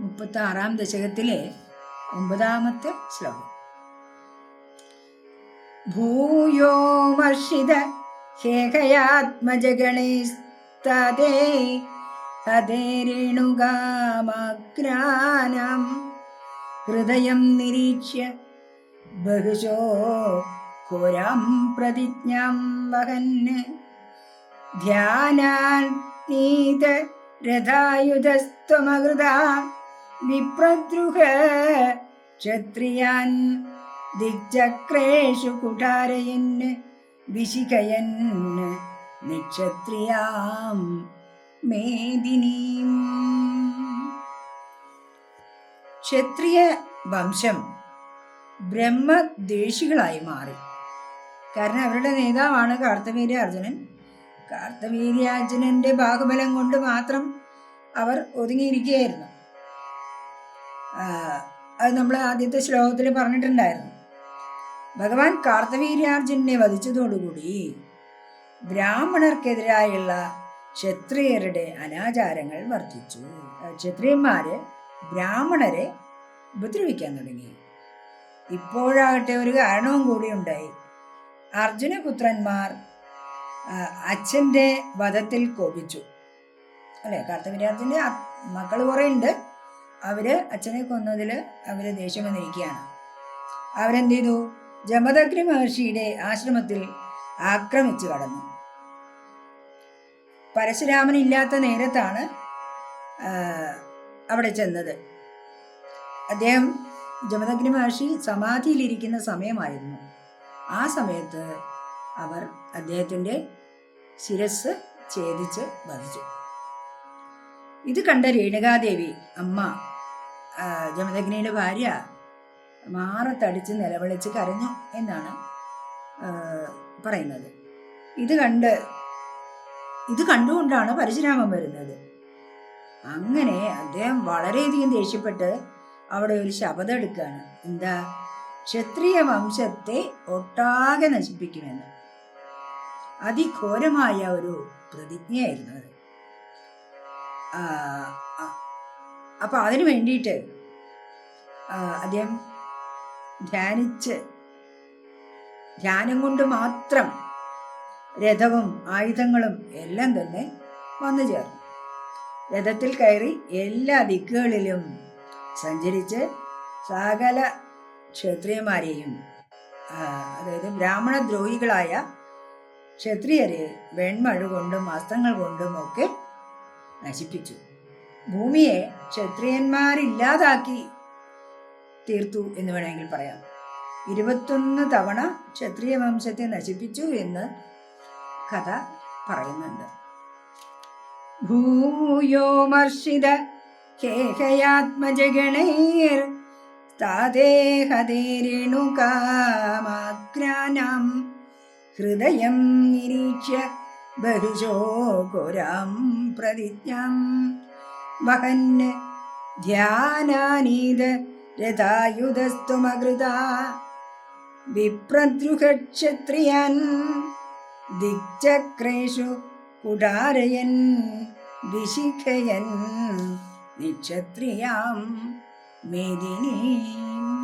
മുപ്പത്തി ആറാം ദശകത്തിലെ ഒമ്പതാമത്തെ ശ്ലോകം. ഭൂയോ വർഷിത തതേരേണുകാമാഗ്രാനം ഹൃദയം നിരീക്ഷ്യ ബഹുശോ ഘോരാം പ്രതിജ്ഞാം വഹന് ധ്യാനാനീത രഥായുധസ്ത്വമകൃത വിപ്രദ്രുഹ ക്ഷത്രിയാൻ ദിക്ചക്രേഷു കുടാരയൻ വിശിഖയൻ നിക്ഷത്രിയാം മേദിനീം. ക്ഷത്രിയ വംശം ബ്രഹ്മദ്വേഷികളായി മാറി. കാരണം അവരുടെ നേതാവാണ് കാർത്തവീര്യ അർജുനൻ. കാർത്തവീര്യാർജുനന്റെ ബാഹുബലം കൊണ്ട് മാത്രം അവർ ഒതുങ്ങിയിരിക്കുകയായിരുന്നു. അത് നമ്മൾ ആദ്യത്തെ ശ്ലോകത്തിൽ പറഞ്ഞിട്ടുണ്ടായിരുന്നു. ഭഗവാൻ കാർത്തവീര്യാർജുനെ വധിച്ചതോടുകൂടി ബ്രാഹ്മണർക്കെതിരായുള്ള ക്ഷത്രിയരുടെ അനാചാരങ്ങൾ വർദ്ധിച്ചു. ക്ഷത്രിയന്മാര് ബ്രാഹ്മണരെ ഉപദ്രവിക്കാൻ തുടങ്ങി. ഇപ്പോഴാകട്ടെ ഒരു കാരണവും കൂടി ഉണ്ടായി. അർജുനപുത്രന്മാർ അച്ഛന്റെ വധത്തിൽ കോപിച്ചു. അല്ലേ? കാർത്തവീര്യാർജുന്റെ മക്കൾ കുറേ ഉണ്ട് അവർ അച്ഛനെ കൊന്നതിൽ അവർ ദേഷ്യം വന്നിരിക്കുകയാണ്. അവരെന്ത് ചെയ്തു ജമദഗ്നി മഹർഷിയുടെ ആശ്രമത്തിൽ ആക്രമിച്ചു കടന്നു. പരശുരാമൻ ഇല്ലാത്ത നേരത്താണ് അവിടെ ചെന്നത്. അദ്ദേഹം ജമദഗ്നി മഹർഷി സമാധിയിലിരിക്കുന്ന സമയമായിരുന്നു. ആ സമയത്ത് അവർ അദ്ദേഹത്തിന്റെ ശിരസ് ഛേദിച്ച് വധിച്ചു. ഇത് കണ്ട രേണുകാദേവി അമ്മ ജമദഗ്നിയുടെ ഭാര്യ മാറത്തടിച്ച് നിലവിളിച്ച് കരഞ്ഞു എന്നാണ് പറയുന്നത്. ഇത് കണ്ട് ഇത് കണ്ടുകൊണ്ടാണ് പരശുരാമൻ വരുന്നത്. അങ്ങനെ അദ്ദേഹം വളരെയധികം ദേഷ്യപ്പെട്ട് അവിടെ ഒരു ശപഥം എടുക്കുകയാണ്. എന്താ? ക്ഷത്രിയ വംശത്തെ ഒട്ടാകെ നശിപ്പിക്കുമെന്ന്. അതിഘോരമായ ഒരു പ്രതിജ്ഞയായിരുന്നു അത്. ആ, അതിന് വേണ്ടിയിട്ട് അദ്ദേഹം ധ്യാനിച്ച് ധ്യാനം കൊണ്ട് മാത്രം രഥവും ആയുധങ്ങളും എല്ലാം തന്നെ വന്നു ചേർന്നു. രഥത്തിൽ കയറി എല്ലാ ദിക്കുകളിലും സഞ്ചരിച്ച് സകല ക്ഷത്രിയന്മാരെയും അതായത് ബ്രാഹ്മണ ദ്രോഹികളായ ക്ഷത്രിയരെ വെൺമഴ കൊണ്ടും അസ്ത്രങ്ങൾ കൊണ്ടും ഒക്കെ നശിപ്പിച്ചു. ഭൂമിയെ ക്ഷത്രിയന്മാരില്ലാതാക്കി തീർത്തു എന്ന് വേണമെങ്കിൽ പറയാം. ഇരുപത്തൊന്ന് തവണ ക്ഷത്രിയ വംശത്തെ നശിപ്പിച്ചു എന്ന് കഥ പറയുന്നുണ്ട്. ഭൂയോമർഷിത ഹൃദയം നിരീക്ഷ്യ ബഹുജോ ഘോരാം പ്രതിജ്ഞാം. വഹൻ ധ്യാനാനീത രഥായുധസ്തുമകൃത. വിപ്രദ്രുഹക്ഷത്രിയൻ ദിക്ചക്രേഷു കുടാരയൻ വിശിഖയൻ നിക്ഷത്രിയാം മേദിനീ.